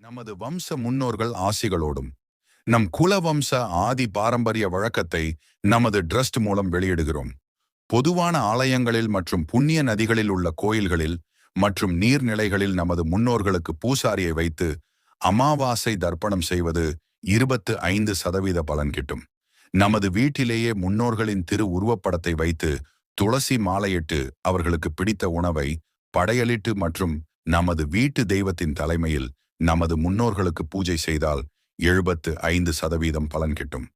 நமது வம்ச முன்னோர்கள் ஆசிகளோடும் நம் குல வம்ச ஆதி பாரம்பரிய வழக்கத்தை நமது டிரஸ்ட் மூலம் வெளியிடுகிறோம். பொதுவான ஆலயங்களில் மற்றும் புண்ணிய நதிகளில் உள்ள கோயில்களில் மற்றும் நீர்நிலைகளில் நமது முன்னோர்களுக்கு பூசாரியை வைத்து அமாவாசை தர்ப்பணம் செய்வது இருபத்து ஐந்து சதவீத பலன் கிட்டும். நமது வீட்டிலேயே முன்னோர்களின் திரு உருவப்படத்தை வைத்து துளசி மாலையிட்டு அவர்களுக்கு பிடித்த உணவை படையலிட்டு மற்றும் நமது வீட்டு தெய்வத்தின் தலைமையில் நமது முன்னோர்களுக்கு பூஜை செய்தால் எழுபத்து ஐந்து சதவீதம் பலன் கிட்டும்.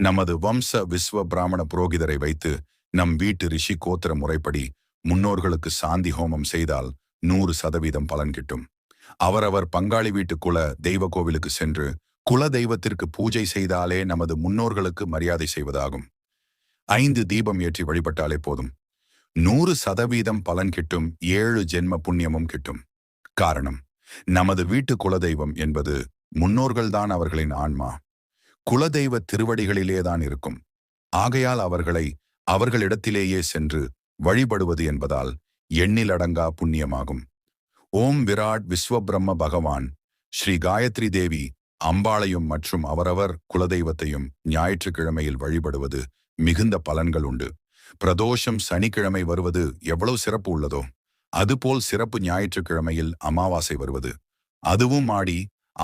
நமது வம்ச விஸ்வ பிராமண புரோகிதரை வைத்து நம் வீட்டு ரிஷி கோத்திர முறைப்படி முன்னோர்களுக்கு சாந்தி ஹோமம் செய்தால் நூறு சதவீதம் பலன் கிட்டும். அவரவர் பங்காளி வீட்டு குல தெய்வ கோவிலுக்கு சென்று குல தெய்வத்திற்கு பூஜை செய்தாலே நமது முன்னோர்களுக்கு மரியாதை செய்வதாகும். ஐந்து தீபம் ஏற்றி வழிபட்டாலே போதும். நூறு சதவீதம் பலன் கிட்டும் ஏழு ஜென்ம புண்ணியமும் கிட்டும். காரணம் நமது வீட்டு குலதெய்வம் என்பது முன்னோர்கள்தான் அவர்களின் ஆன்மா. குலதெய்வ திருவடிகளிலேதான் இருக்கும். ஆகையால் அவர்களை அவர்களிடத்திலேயே சென்று வழிபடுவது என்பதால் எண்ணிலடங்கா புண்ணியமாகும். ஓம் விராட் விஸ்வபிரம்ம பகவான் ஸ்ரீ காயத்ரி தேவி அம்பாளையும் மற்றும் அவரவர் குலதெய்வத்தையும் ஞாயிற்றுக்கிழமையில் வழிபடுவது மிகுந்த பலன்கள் உண்டு. பிரதோஷம் சனிக்கிழமை வருவது எவ்வளவு சிறப்பு உள்ளதோ? அதுபோல் சிறப்பு ஞாயிற்றுக்கிழமையில் அமாவாசை வருவது. அதுவும் ஆடி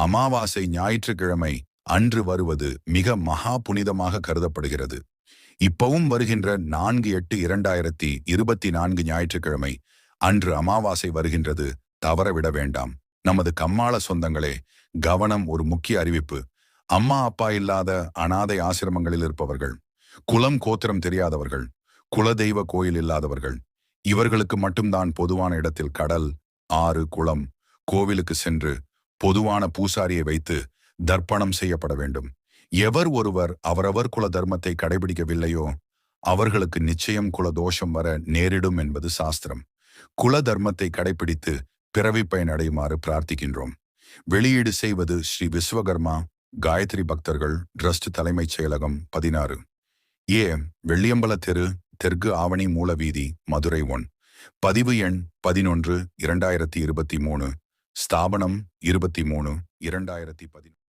அமாவாசை ஞாயிற்றுக்கிழமை அன்று வருவது மிக மகா புனிதமாக கருதப்படுகிறது. இப்பவும் வருகின்ற நான்கு எட்டு இரண்டாயிரத்தி இருபத்தி நான்கு ஞாயிற்றுக்கிழமை அன்று அமாவாசை வருகின்றது தவறவிட வேண்டாம். நமது கம்மாள சொந்தங்களே கவனம் ஒரு முக்கிய அறிவிப்பு. அம்மா அப்பா இல்லாத அனாதை ஆசிரமங்களில் இருப்பவர்கள் குலம் கோத்திரம் தெரியாதவர்கள் குலதெய்வ கோயில் இல்லாதவர்கள் இவர்களுக்கு மட்டும்தான் பொதுவான இடத்தில் கடல் ஆறு குளம் கோவிலுக்கு சென்று பொதுவான பூசாரியை வைத்து தர்ப்பணம் செய்யப்பட வேண்டும். எவர் ஒருவர் அவரவர் குல தர்மத்தை கடைபிடிக்கவில்லையோ அவர்களுக்கு நிச்சயம் குல தோஷம் வர நேரிடும் என்பது சாஸ்திரம். குல தர்மத்தை கடைபிடித்து பிறவி பயன் அடையுமாறு பிரார்த்திக்கின்றோம். வெளியீடு செய்வது ஸ்ரீ விஸ்வகர்மா காயத்ரி பக்தர்கள் ட்ரஸ்ட் தலைமைச் செயலகம் பதினாறு. ஏ வெள்ளியம்பல தெரு தெற்கு ஆவணி மூலவீதி மதுரை ஒன். பதிவு எண் பதினொன்று இரண்டாயிரத்தி இருபத்தி மூணு. ஸ்தாபனம் இருபத்தி மூணு இரண்டாயிரத்தி பதினொன்று.